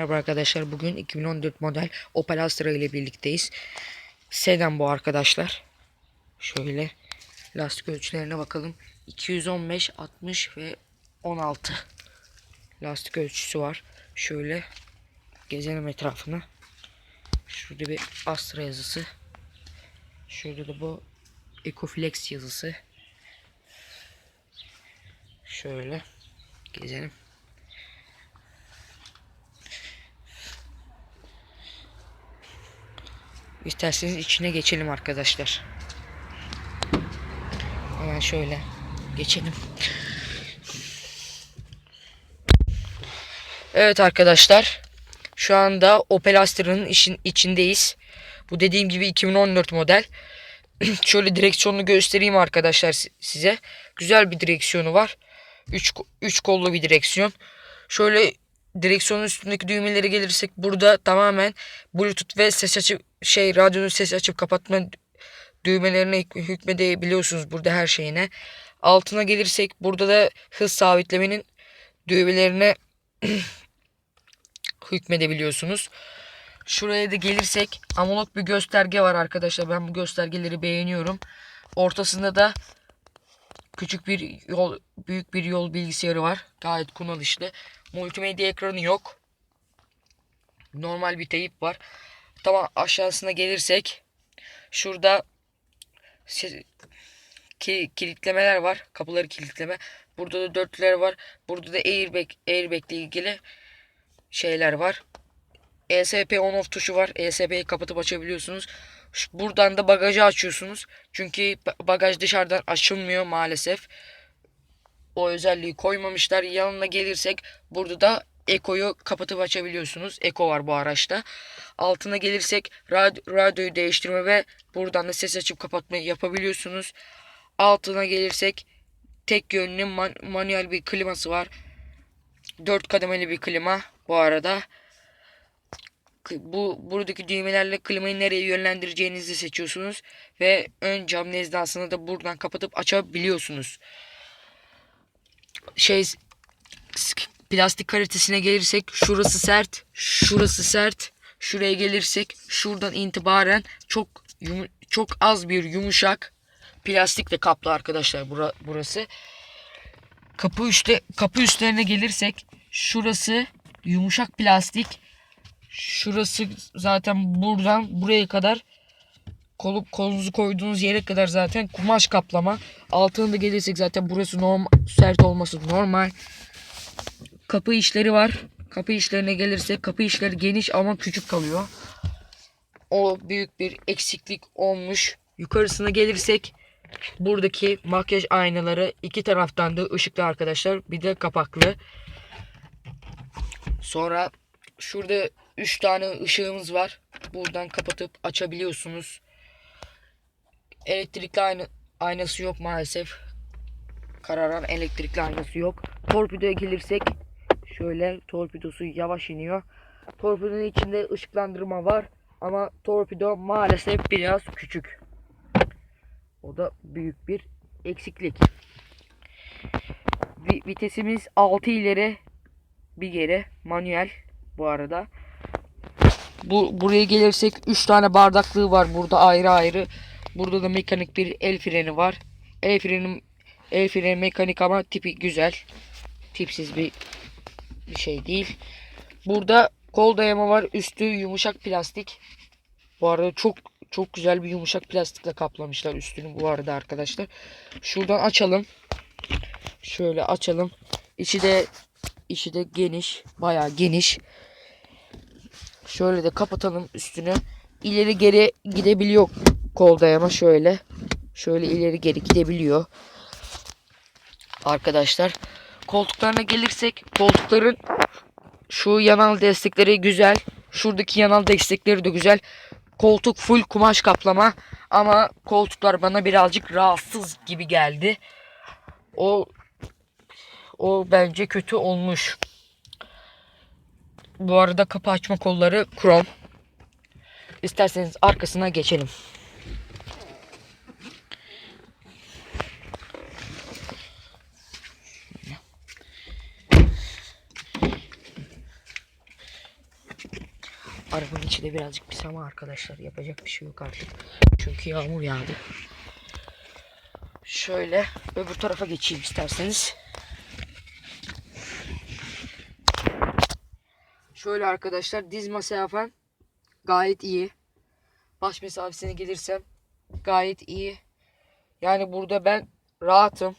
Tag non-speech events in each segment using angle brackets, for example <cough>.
Merhaba arkadaşlar. Bugün 2014 model Opel Astra ile birlikteyiz. Sedan bu arkadaşlar. Şöyle lastik ölçülerine bakalım. 215, 60 ve 16 lastik ölçüsü var. Şöyle gezelim etrafını. Şurada bir Astra yazısı. Şurada da bu Ecoflex yazısı. Şöyle gezelim. İsterseniz içine geçelim arkadaşlar. Hemen şöyle geçelim. Evet arkadaşlar. Şu anda Opel Astra'nın içindeyiz. Bu dediğim gibi 2014 model. <clears throat> şöyle direksiyonunu göstereyim arkadaşlar si- size. Güzel bir direksiyonu var. 3 3 kollu bir direksiyon. Şöyle direksiyonun üstündeki düğmelere gelirsek burada tamamen Bluetooth ve ses açıp şey radyonun ses açıp kapatma düğmelerine hük- hükmedebiliyorsunuz burada her şeyine. Altına gelirsek burada da hız sabitlemenin düğmelerine <clears throat> hükmedebiliyorsunuz. Şuraya da gelirsek analog bir gösterge var arkadaşlar. Ben bu göstergeleri beğeniyorum. Ortasında da küçük bir yol, büyük bir yol bilgisayarı var. Gayet kullanışlı. Multimedya ekranı yok. Normal bir teyip var. Tamam aşağısına gelirsek şurada ki, kilitlemeler var. Kapıları kilitleme. Burada da dörtlüler var. Burada da airbag, airbag ile ilgili şeyler var. ESP on off tuşu var. ESP'yi kapatıp açabiliyorsunuz. Buradan da bagajı açıyorsunuz. Çünkü ba- bagaj dışarıdan açılmıyor maalesef. O özelliği koymamışlar. Yanına gelirsek burada da Eko'yu kapatıp açabiliyorsunuz. Eko var bu araçta. Altına gelirsek rad- radyoyu değiştirme ve buradan da ses açıp kapatmayı yapabiliyorsunuz. Altına gelirsek tek yönlü man- manuel bir kliması var. 4 kademeli bir klima bu arada. Bu buradaki düğmelerle klimayı nereye yönlendireceğinizi seçiyorsunuz ve ön cam nezdasını da buradan kapatıp açabiliyorsunuz. Şey plastik kalitesine gelirsek şurası sert, şurası sert. Şuraya gelirsek şuradan itibaren çok çok az bir yumuşak plastikle kaplı arkadaşlar bura, burası. Kapı üstte kapı üstlerine gelirsek şurası yumuşak plastik. Şurası zaten buradan buraya kadar kolu, kolunuzu koyduğunuz yere kadar zaten kumaş kaplama. Altına da gelirsek zaten burası normal sert olması normal. Kapı işleri var. Kapı işlerine gelirsek kapı işleri geniş ama küçük kalıyor. O büyük bir eksiklik olmuş. Yukarısına gelirsek buradaki makyaj aynaları iki taraftan da ışıklı arkadaşlar. Bir de kapaklı. Sonra şurada 3 tane ışığımız var. Buradan kapatıp açabiliyorsunuz. Elektrikli ayna, aynası yok maalesef. Kararan elektrikli aynası yok. Torpidoya gelirsek şöyle torpidosu yavaş iniyor. Torpidonun içinde ışıklandırma var ama torpido maalesef biraz küçük. O da büyük bir eksiklik. Vi- vitesimiz 6 ileri bir geri manuel bu arada. Bu buraya gelirsek 3 tane bardaklığı var burada ayrı ayrı. Burada da mekanik bir el freni var. El freni el freni mekanik ama tipi güzel. Tipsiz bir bir şey değil. Burada kol dayama var. Üstü yumuşak plastik. Bu arada çok çok güzel bir yumuşak plastikle kaplamışlar üstünü bu arada arkadaşlar. Şuradan açalım. Şöyle açalım. İçi de içi de geniş, bayağı geniş. Şöyle de kapatalım üstünü. İleri geri gidebiliyor kol dayama şöyle. Şöyle ileri geri gidebiliyor. Arkadaşlar koltuklarına gelirsek koltukların şu yanal destekleri güzel. Şuradaki yanal destekleri de güzel. Koltuk full kumaş kaplama ama koltuklar bana birazcık rahatsız gibi geldi. O o bence kötü olmuş. Bu arada kapı açma kolları krom. İsterseniz arkasına geçelim. Arabanın içi de birazcık pis ama arkadaşlar yapacak bir şey yok artık. Çünkü yağmur yağdı. Şöyle öbür tarafa geçeyim isterseniz. Şöyle arkadaşlar diz mesafen gayet iyi. Baş mesafesine gelirsem gayet iyi. Yani burada ben rahatım.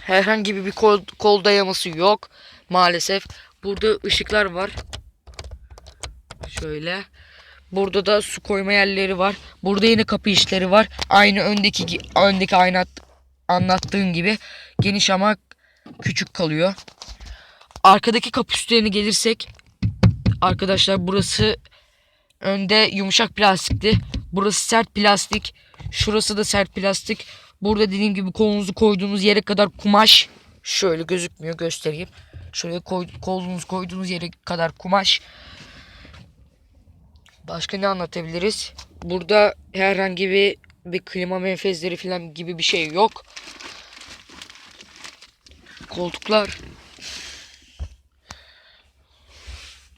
Herhangi bir kol, kol dayaması yok maalesef. Burada ışıklar var. Şöyle. Burada da su koyma yerleri var. Burada yine kapı işleri var. Aynı öndeki öndeki aynı at- anlattığım gibi geniş ama küçük kalıyor. Arkadaki kapı üstlerine gelirsek arkadaşlar burası önde yumuşak plastikti. Burası sert plastik. Şurası da sert plastik. Burada dediğim gibi kolunuzu koyduğunuz yere kadar kumaş. Şöyle gözükmüyor göstereyim. Şuraya koy, kolunuzu koyduğunuz yere kadar kumaş. Başka ne anlatabiliriz? Burada herhangi bir bir klima menfezleri falan gibi bir şey yok. Koltuklar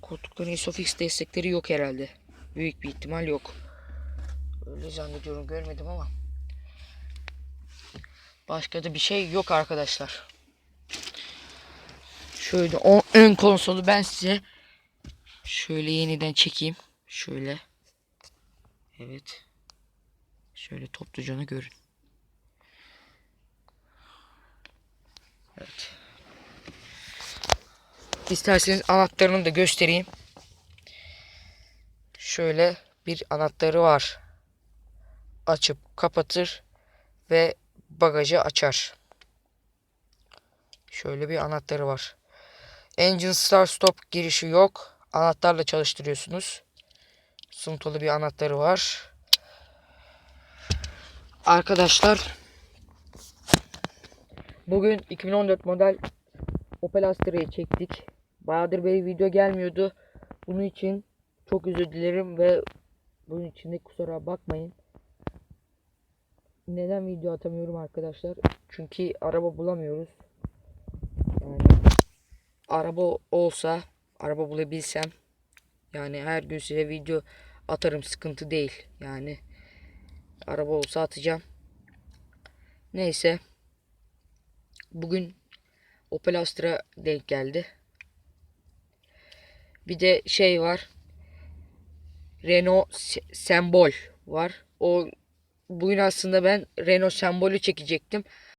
Koltukların Isofix destekleri yok herhalde. Büyük bir ihtimal yok. Öyle zannediyorum görmedim ama. Başka da bir şey yok arkadaşlar. Şöyle ön konsolu ben size şöyle yeniden çekeyim. Şöyle. Evet. Şöyle topluca onu görün. Evet. İsterseniz anahtarını da göstereyim. Şöyle bir anahtarı var. Açıp kapatır ve bagajı açar. Şöyle bir anahtarı var. Engine start stop girişi yok. Anahtarla çalıştırıyorsunuz. Suntalı bir anahtarı var. Arkadaşlar bugün 2014 model Opel Astra'yı çektik. Bahadır Bey video gelmiyordu. Bunun için çok özür dilerim ve bunun için de kusura bakmayın. Neden video atamıyorum arkadaşlar? Çünkü araba bulamıyoruz. Yani araba olsa, araba bulabilsem yani her gün size video atarım sıkıntı değil. Yani araba olsa atacağım. Neyse. Bugün Opel Astra denk geldi. Bir de şey var. Renault Se- Sembol var. O bugün aslında ben Renault Sembol'ü çekecektim.